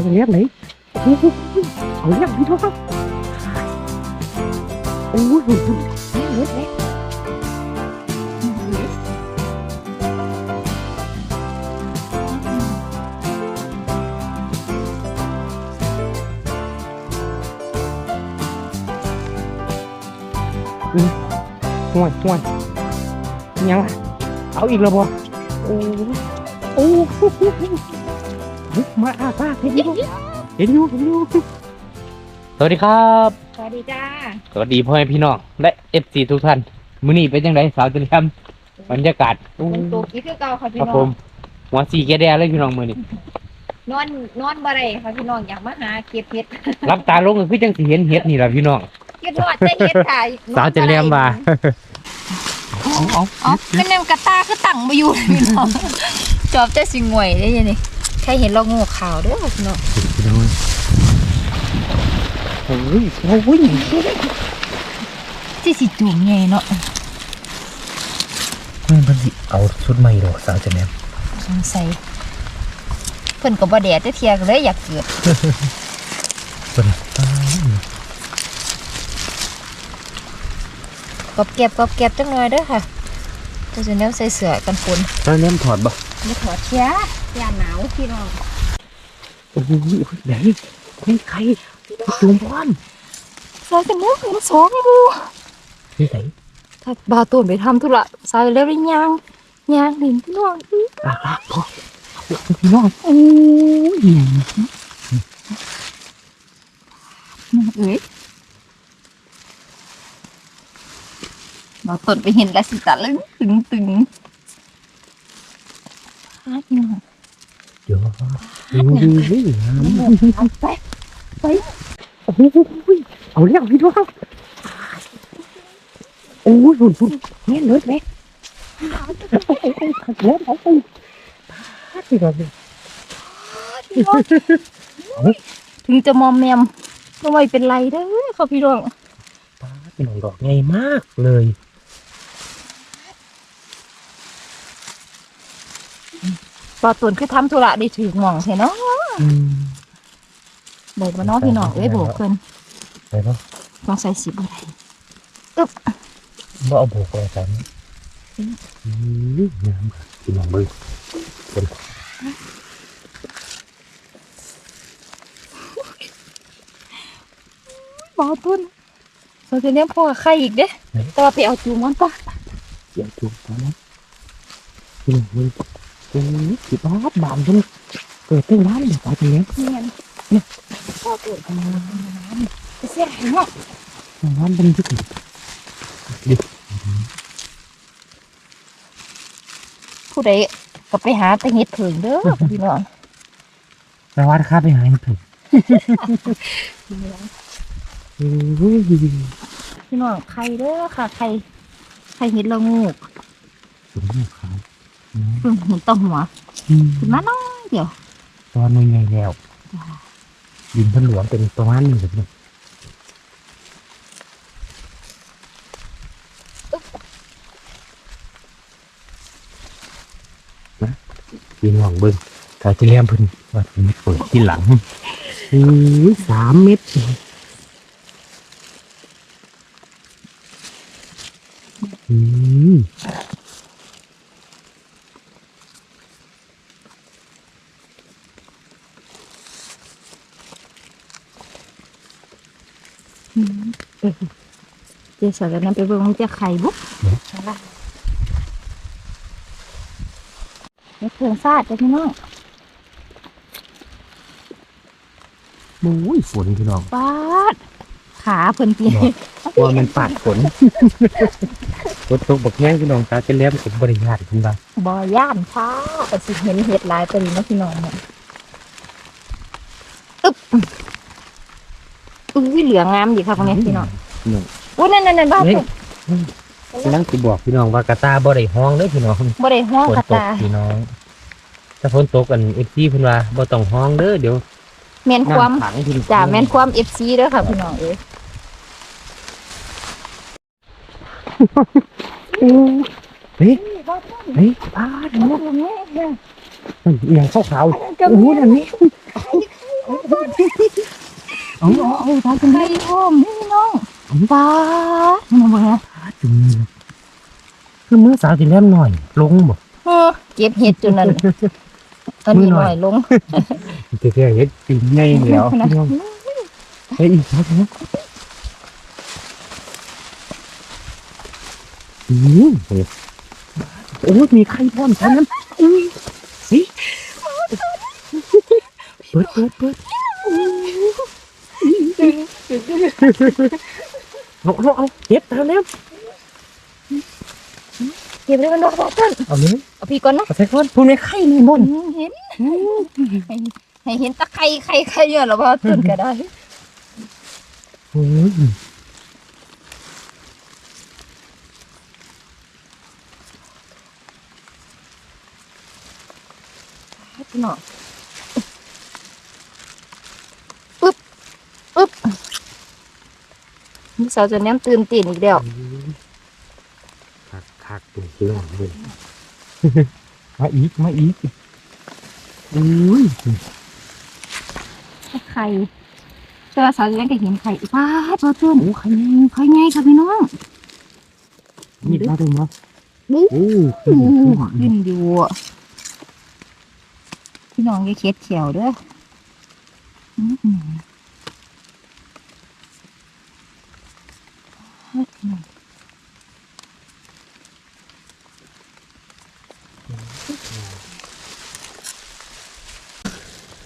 เอาเรียบไหนโอ้โหเอาเรียบพี่น้ มาอาป้าเห็นอยู่เห็นอยู่เห็นอยู่สวัสดีครับ สวัสดีจ้า สวัสดีพ่อแม่พี่น้องและเอฟซีทุกท่านมื้อนี้เป็นยังไงสาวจันทร์บรรยากาศโอ้ฝนตกอีกคือเก่าค่ะพี่ครับน้ผองมหัวสีแกแดงเลยพี่น้องมื้อนี้นอนนอนบ่ได้ค่ะพี่น้องอยากมาหาเก็บเห็ดรับตาลงก็คือจังสิเห็นเห็ดนี่ล่ะพี่น้องเก็บทอดได้เห็ดค่ะสาวจันทร์มาเอาเอาอ๋อเป็นแนวกระตาคือตั้งบ่อยู่พี่น้องจอบแต่สิงวยได้ยังนี่ใค รเห็นเรางูขาวเด้อพี่น้องพี่น้องโอ้ยโอ้ยที่สิจุ่มใหญ่เนาะเพื่อนเพิ่นสิเอาชุดใหม่ดอกสาวจันทร์สงสัยเพิ่นก็บ่แดดแต่เที่ยก็เลยอยากเกิดเพิ่นกอบเก็บกอบเก็บจังหน่อยเด้อค่ะจะจะแนวใส่เสื้อกันฝนตอนนี้ถอดบ่บ่ถอดเชีย ยามหนาวพี่น้องโอ้ยไหนเฮ้ยใครจูมพร้อมใส่กันเนื้อเห็นสองอยู่เฮ้ยไหนถ้าบาวตูนไปทำธุระใส่แล้วได้ยางยางหนิพี่น้องอื้อลากลากพอพี่น้องโอ้ยเอ้ยบาวตูนไปเห็นแล้วสิตะลึงตึงตึงฮาพี่น้องเดี๋ยว ดูดูนี่งามเอาไปโอ้โหเอาเรียกพี่น้องโอ้ยหุ่นหุ่นเนี่ยเลิศไหมเลิศเอาไปพี่น้องพี่น้องถึงจะมอมแมมก็ไม่เป็นไรเด้อค่ะพี่น้องพี่น้องดอกใหญ่มากเลย บาวตูนคือทำธุระได้ถึงหม่องใช่เนาะอืมโบกมาเนาะพี่น้องเอ้ยโบกเพิ่นไปปะต้องใส่สิบอะไรบ่เอาโบกอะไรกันอืมงามค่ะพี่น้องเบิ้งเป็นบาวตูนเราจะเลี้ยงพ่อกับใครอีกเด้แต่ว่าไปเอาจูงมันปะเสียงจุกนะพี่น้องเบิ้ง โอ้ยสิบาทบานจนเกิดตั้งร้านเลยตาเลี้ยงเนียนเนี่ยพ่อตูนไปเสียหายเนาะร้านเป็นที่ไหนดิผู้ใดก็ไปหาแต่เห็ดเผิงเด้อพี่น้องแปลว่าข้าไปหาให้ถึงโอ้ยพี่น้องใครเด้อค่ะใครใครเห็ดละงูสมมติเขา เพิ่งเห็นต้นหัวขึ้นมาน้อยเดี๋ยวตอนนี้ไงแล้วดินพันหลวงเป็นประมาณนี้แบบนี้นะยิงหวังเบิ้งถ้าจะเลี้ยมพิ่นว่าเพิ่นเปิดที่หลังอุ้ยสามเม็ดอืม เจ๊สาวกันนั้นไปเบิ่งมันจะไข่บุ๊กเห็ดเผิงซาดจ้ะพี่น้องโอ้ยฝนพี่น้องปาด ขาเพิ่นเปียว่ามันปาดฝนฝนตกบักแง่งพี่น้องตาจะเลี้ยมกับบริญาตคุณบ้างบ่ย่านช้าแต่สิเห็นเห็ดหลายตัวนี้เนาะพี่น้องเนี่ยอึ๊บ อุ้ยเหลืองงามดีค่ะตรงนี้พี่น้องหนึ่งอุ้ยนั่นนั่นนั่นบ้าเฮ้ยเพิ่นกำลังสิบอกพี่น้องว่ากระตาบ่ได้ห้องเด้อพี่น้อง บ่ได้ห้องฝนกระตกตาพี่น้อง ถ้าฝนตกกันเอฟซีเพิ่นว่าบ่ต้องห้องเด้อเดี๋ยวแม่นความน้ำขังพี่จ้าแม่นความ FC เด้อค่ะพี่น้องเอ้ยเฮ้ยบ้าเพิ่นเฮ้ยพาดเห็นบ่แม่เนี่ยเฮ้ยอหย่างขาวๆโอ้โหนั่นนี่ เอาเอาเอาตาจังไข่โอ้มนี่พี่น้องเอาปลามันบ่ฮะจุ่มนี่คือมือสาวจะแลมหน่อย ลงบ่เออเก็บเห็ดจนนั่นตอนนี้หน่อยลงแต่แค่เฮ็ดปีนใหญ่แล้วพี่น้องเฮ้ยอีกครับนะอืมเฮ้ยโอ้ยมีไข่พร้อมฉันนั้นอุ้ยสิเปิดเปิดเปิด เอาเอาเอาเก็บตามแล้วเก็บได้มันดอกต้นเอาเลยเอาพี่ก่อนนะเอาใส่ก้อนพูดไม่ไข่นี่มนเห็นให้ให้เห็นตะไคร้ไข่ไข่เยอะหรอว่าต้นก็ได้โอ้ยพี่น้องปึ๊บ ปึ๊บนี่สาวจะแนมตื่นตีนอีกแล้วคักคักตัวเรื่องเลยมาอีกมาอีกอุ้ยไข่เชื่อสาวจะได้เห็นไข่ป้าดว่าต้นโอ้ใครไข่ไงค่ะพี่น้องนี่มาดูมานี่โอ้โอ้ขึ้นอยู่อะพี่น้องอย่าเค็ดเขียวเด้อ อื้อหือ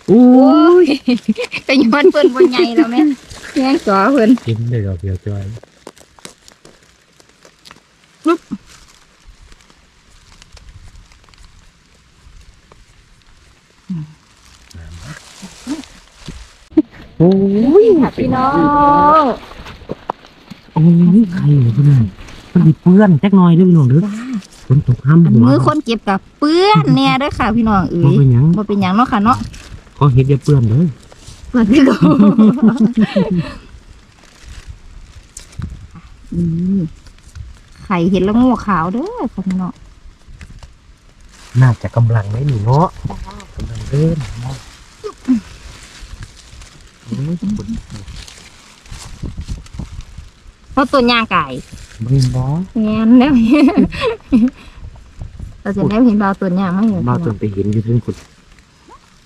โอ้โอ้ยยแต่ย้อนเพิ่นบ่ใหญ่แล้วแม่แย่งจ๋อเพิ่นกินเลยเหรอเพียวจอยปึ๊บโอ้ย ค่ะพี่น้อง โอ้ยใครเหรอพี่น้องมันมีเปื้อนจักหน่อยเด้วยพี่น้องเด้อฝนตกห้ามอันมือคนเก็บกับเปื้อนแน่เด้อค่ะพี่น้องเอ้บ่ยเป็นหยังบ่เป็นหยังเนาะค่ะเนาะขอเฮ็ดอย่าเปื้อนเด้อเปื้อนคือเก่าอืมไข่เห็นแล้วงูขาวเด้อค่ะพี่น้องน่าจะกำลังไม่หนีเนาะกำลังเดินเนาะโอ้ยฝน เพราะตัวยางไก่เบิ่งบ่แง่นแล้วเราจะได้เห็นบาวตัวยางไหมบ้าวจนไปเห็นอยู่เพิ่งคน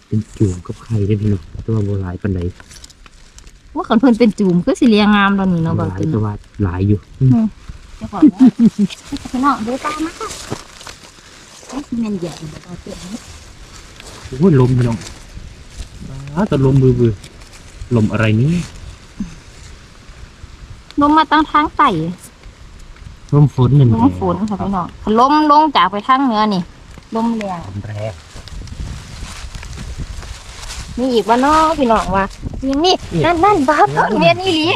เป็นจูงกับไข่ได้อพี่น้องแตัวาบ่หลายปานใดว่าขันเพิ่นเป็นจูมคือสิเลียงงามตอนนี้หเนาะบาวลายตัวยแต่ว่าหลายอยู่อืมจะบอกว่าพี่น้องดูตามมาค่ะแม่นใหญ่บาวตัวโอ้ยลมพี่น้องอ้าแต่ลมบือบือลมอะไรนี่ ลงมาตั้งทางไต่ลมฝนนั่นลมฝนค่ะพี่น้องลมลงจากไปทางเหนือนี่ลมแรงลมแรงมีอีกว่าน้อพี่น้องว่ายังนี่นั่นนั่นบาวตัวเมียนี่หลี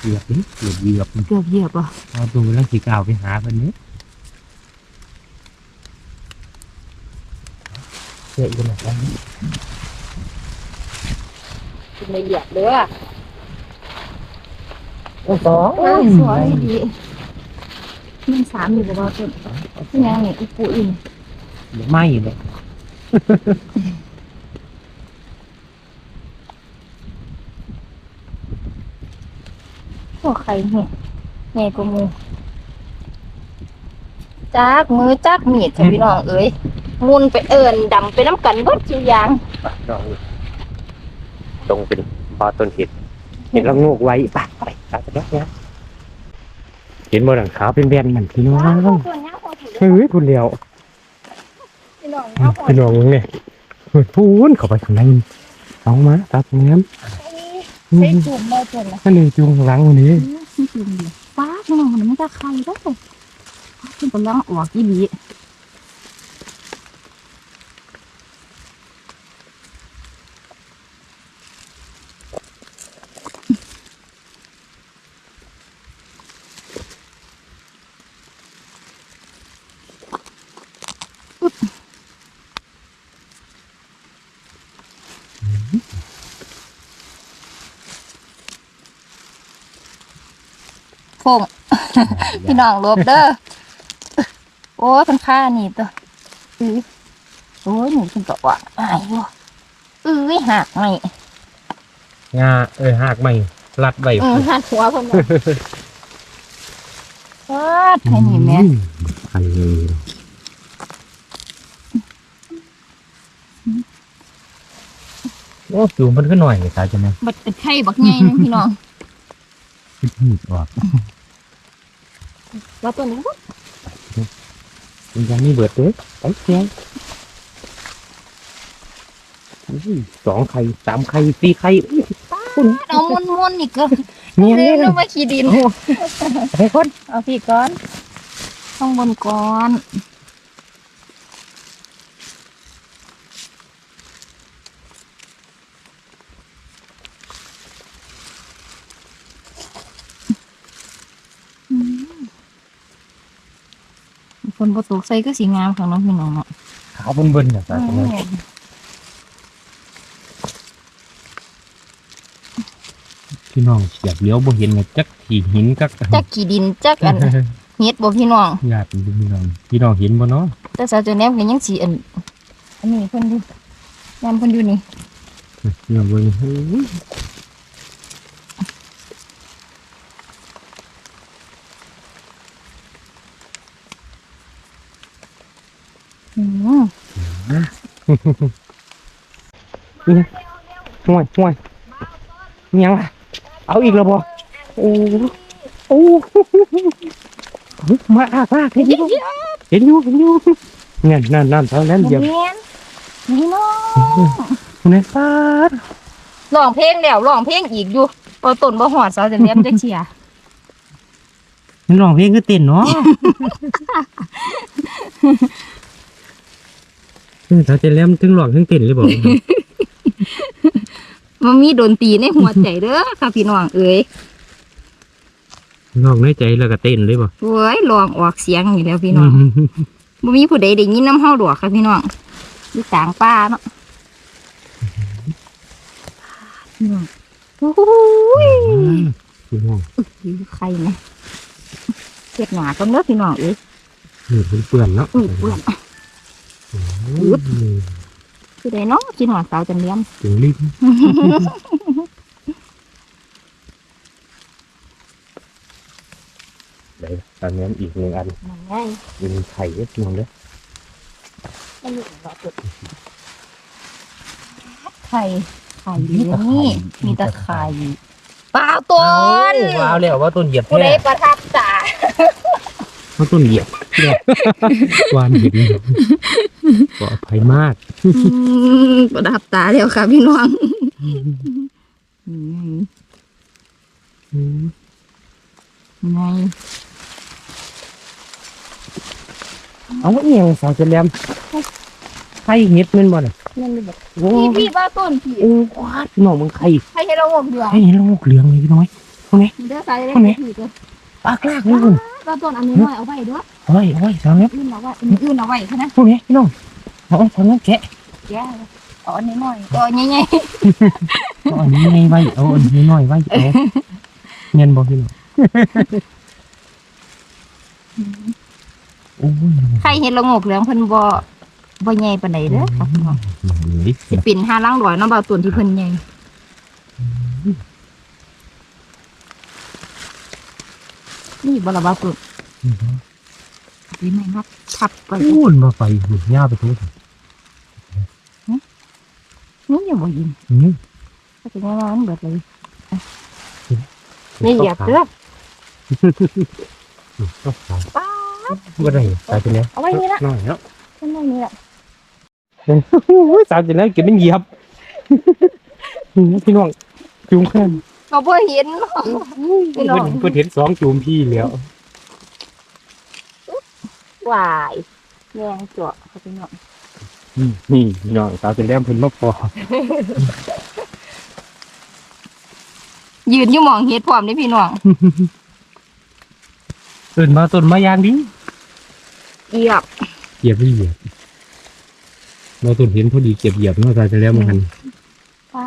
เหยียบนี่เหยียบเหยียบเกือบเหยียบอะเอาดูแล้วสีกาวไปหาเพิ่นนี้เจ๊กันหน่อยกันไม่เหยียบเด้อ โอ้สองโอ้ยสวยดีมันสามอยู่บ่บาวตัวที่ยังนี่อีปูอื่นไม่เลยโอ้ใครเนี่ยใหญ่กว่ามือจักมือจักมีดจ้ะพี่น้องเอ้ยมุนไปเอิญดำไปน้ำกันเบิดจิวยางดองตรงเป็นปอต้นเห็ดเห็นแล้วงูกไว้ปะ ไปตาจะแล้วเนี่ยเห็นบ่หลังขาเป็นแบนเหมือนพี่น้องเฮ้ยคุณเดียวพี่น้องมึงเนี่ยพูนเข้าไปข้างในเอามาตาตรงนั้นใช้จุ่มมาจนละนั่นเลยจุงหลังวันนี้จุ่มดิฟ้าพี่น้องมันไม่จะใครได้เลยมันกำลังออกอีห ลีพงพี่น้องลบเด้อโอ้ยเป็นค่านี่ตัวอือโอ้ยหนูเป็นตัวอะอายว่ะอือหักไม่งาเอ้ยหากไม่รัดไว้เออหันหัวเพิ่นว่าฟาดให้นี่แม่อืไข่เลยโอ้จูมมันก็หน่อยตายจังเลยบัดเป็นไข่บักใหญ่นึงพี่น้องหีดออก ว่าตัวนี้บ่มันยังไม่เบิดเลยไปเพียงอุ้ยสองไข่สามไข่สี่ไข่อุ้ยเอามวนๆนี่ก็เนียนเรีเลยยกว่าขี้ดินไปคนเอาพี่ก่อนข้างบนก่อน นบ่ตกใส่ก็สีงามของน้องพี่น้องเนาะขาวเบิ้ลๆเนี่ยตายจังเลยพี่น้องอยากเลี้ยวบ่เห็นไงจักขี่หินจักจักขี้ดินจักอันเฮ็ดบ่พี่น้องญาติพี่น้องพี่น้องเห็นบ่เนาะแต่สาวเจาแนมก็ยังสิอันอันนี้เพิ่นอยู่ยามเพิ่นอยู่นี่พี่น้องเบิ่งเฮ้ย อืม ห่วยห่วยอิหยังล่ะ เอาอีกแล้วบ่โอ้โอ้เฮ้ยมาอากมากเห็นอยู่เห็นอยู่เห็นอยู่นั่นนั่นนั่นเท่านั้นบ่เดี๋ยวแม่นนี่เนาะคุณนายฟาดร้องเพลงแล้วร้องเพลงอีกอยู่บ่ต้นบ่ฮอดสาวเจาแนมจักเชียมันร้องเพลงก็เต้นเนาะ ถ้าเต้นแล้วมันถึงร้องถึงเต้นเลยบอก มันมีดนตรีในหัวใจเด้อค่ะพี่น้องเอ้ยร้องในใจแล้วก็เต้นเลยบอกโอ้ยร้องออกเสียงอยู่แล้วพี่น้องบ่มีผู้ใดได้ยินน้ำเฮาดอกค่ะพี่น้องอยู่กลางป่าเนาะพี่น้องโอ้ยพี่น้องใครนะเฮ็ดหนากันเด้อพี่น้องเอ้ยนี่เปื่อนๆเนาะอุ้ยเปื้อน อึดผู้ใดเนาะกินหอดสาวจันเลี้ยมถึงลิ้นได้ตอนนี้อีกหนึ่งอันนั่นไงมีไข่เล็กน้อยเลยมันอยู่รอจุดไข่ไข่เหลืองนี่มีแต่ไข่เปล่าต้นว้าวแล้วว่าต้นเหยียบผู้ใดแท้ประทับตา ว่าต้นเหยียบวานเห็นขออภัยมากอืมประทับตาแล้วค่ะพี่น้องอืมไงเอาเอียงสาวจะแลมไข่เห็ดแมันบ่น่ะนั่นเลยแบบโอ้พี่พี่บ้าต้นพี่โอ้วาดหน่อมึงไข่ให้ให้เราหมดเดือดไข่เห็นลูกเหลืองเลยพี่น้อยเด้อสายได้เอาไหมถือเลยปากลากเล ยคุณบ้าต้นอันนี้น้อยเอาไว้ด้วยโอ้ยโอ้ยสาวแลมอื่นเอาไว้อันอื่นเอาไว้แค่นั้นพวกนี้พี่น้องเอาเอาตอนนั้นแกะแย่เอาอันนี้น้อยเอาอันใหญ่เอาอันนี้ไงไว้เอาอันนี้น้อยไว้เอาเงินบ่พี่น้องโอ้ยๆใครเห็นเรางกเหลืองเพิ่นบ่บ่ใหญ่ปานใดเด้อค่ะพี่น้องนี่สิเป็นห้าล่างร้อยเนาะบ่าวต้นที่เพิ่นใหญ่ นี่บ่ละบ่าวต้นดีไหมครับทับไปพูนมาไฟหุ่นย่าไปทุกนี่ยังบ่ยินนี่ก็ถึงว่ามันเบิดเลยนี่เหยียบเด้อป้าว่าไรตายไปแล้วเอาไว้นี่ละน้อยแล้วข้างในนี่ละตายไปแล้วเก็บเป็นเหยียบพี่น้องจูงแค่น เราบ่เห็นเนาะพี่น้องเพิ่นเห็นสองจูมพี่แล้ววายแยงเจาะเขาไปเนาะนี่พี่น้องตายไปแล้วเพิ่นมาพอยืนอยู่หมองเฮ็ดพร้อมเด้อพี่น้องตื่นมาต้นมายางดิเหยียบเหยียบไม่เหยียบเราต้นเห็นพอดีเก็บเหยียบเนาะตายไปแล้วมันป้า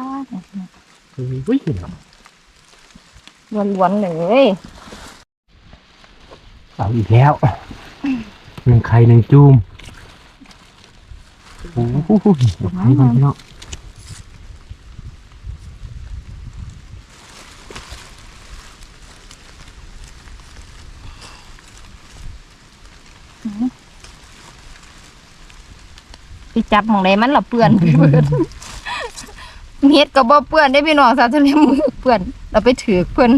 อุ้ย ล้วนๆเลยเอาอีกแล้วหนึ่งไข่หนึ่งจูมโอ้โหนี่มันเนาะไปจับของไหนมันหลับเปื่อนเปื่อนเม็ดก็บ่เปื่อนได้พี่น้องสาวทะเลมือเปื่อน เราไปถือเพิ่น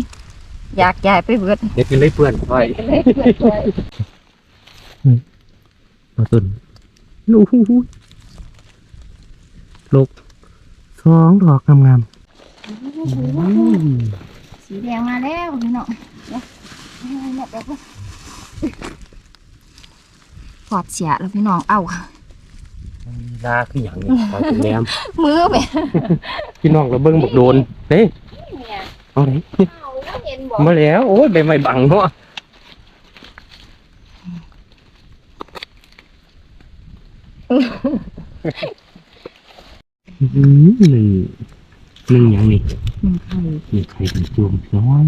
อยากย้ายไปเบิดเด็กกินเลยเพื่อนไว้เลยเปื้อนไว้มาตุนนู่หูลกสองดอกงามๆสีแดงมาแล้วพี่น้องเดี๋ยวเอาเนี่ยเดี๋ยวก่อนถอดเสียแล้วพี่น้องเอ้าลีลาคืออย่างนี้คอยเป็นแรมมือแม่พี่น้องเราเบิ่งบักโดนเฮ้ย เนี่ยเอาไหนเอาแล้วเห็นบ่มาแล้วโอ้ยใบไม้บังเนาะอืมหนึ่งหนึ่งอย่างนี้หนึ่งไข่มีใครเป็นจูมน้อง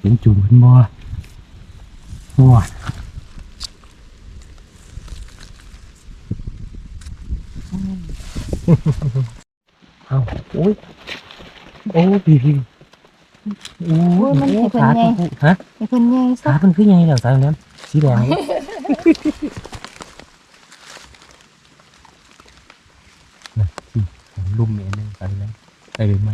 เป็นจูมขึ้นบ่โอ้ยเอาโอ้ย โอ้ยพี่พี่โอ้ยขาตัวผู้ฮะไอ้เพิ่นใหญ่ขาซะเพิ่นคือไงแล้วตาเนี่ยสีแดงนี่นะที่ของลุ่มเองนึงไปแล้วไปเลยไหม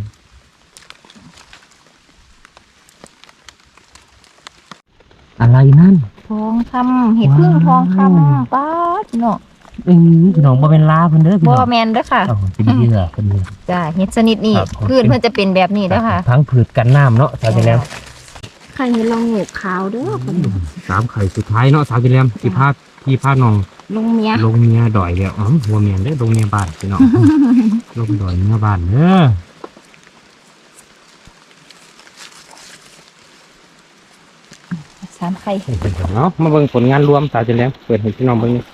อะไรนั่น ทองคำเห็ดพึ่งทองคว้าวำป้าดพี่น้อง อือพี่น้องบ่เป็นลาเพิ่นเด้อพี่บ่น้องแมนเด้อค่ะอ๋อเป็นเหยื่อเป็นเหยื่อ จ้าเห็ดชนิดนี้ครับพื้นเพิ่นจะเป็นแบบนี้เด้อค่ะ ทั้งผืดกันน้ำเนาะสาวจิแลมไข่ลองเหงกขาวเด้อคนสามไข่สุดท้ายเนาะสาวจิแลมที่พาพี่พาน้องลุงเมียลงเมียดอยแล้วอ๋อหัวเมียนเด้อลงเมียบ้านพี่น้อง ลงดอยเมียบ้านเด้อสามไข่เนาะมาเบิ่งผลงานรวมสาวจิแลมเปิดให้พี่น้องเบิ่งอยู่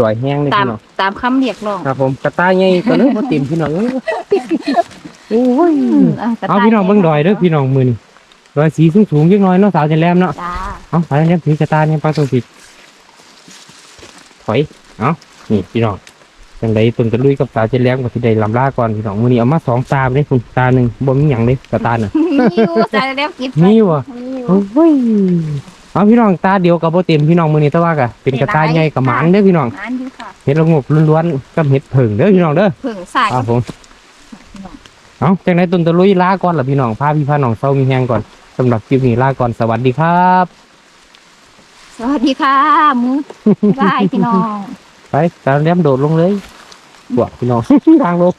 ดอยแห้งเลยตามพี่น้องตามคำเรียกร้องครับ ผมกระต่ายใหญ่ก็เลยบ่เต็มพี่น้องเอ้ยโอ้ยอะกระเอาต่ายพี่น้องเบิ่งดอยเด้อพี่น้องมื้อนี้ดอยสีสูงๆจักหน่อยเนาะสาวจิแลมเนาะ จ้าเอาไปแล้วถือกระตาเนี่ยปลาตัวผิดถอย เอานี่พี่น้องจังไดตุนกระลุยกับตาเจนแรงกับที่ใดลำล่าก่อนพี่น้องมือนี้เอามาสองตาเลยคุณตาหนึ่งบ่มีหยังเลยกระตาน่ะมีอยู่จ้าแล้วกินไปมีวะมีอยู่โอ้ย เอาพี่น้องตาเดียวกับโบเต็มพี่น้องมือนี้แต่ว่ากะเป็นกระตาใหญ่กับหมางเด้อพี่น้องอันอยู่ค่ะเห็ดละงกล้วนๆกับเห็ดเผิงเด้อพี่น้องเด้อเพิ่งสายครับผมเอาจังไดตุนตะลุยลาก่อนล่ะพี่น้องพาพี่พาน้องเศร้ามีแหงก่อนสำหรับคลิปนี้ลาก่อนสวัสดีครับ สวัสดีค่ะมือบายพี่น้องไปตาเลี้ยมโดดลงเลยบวกพี่น้องทางลง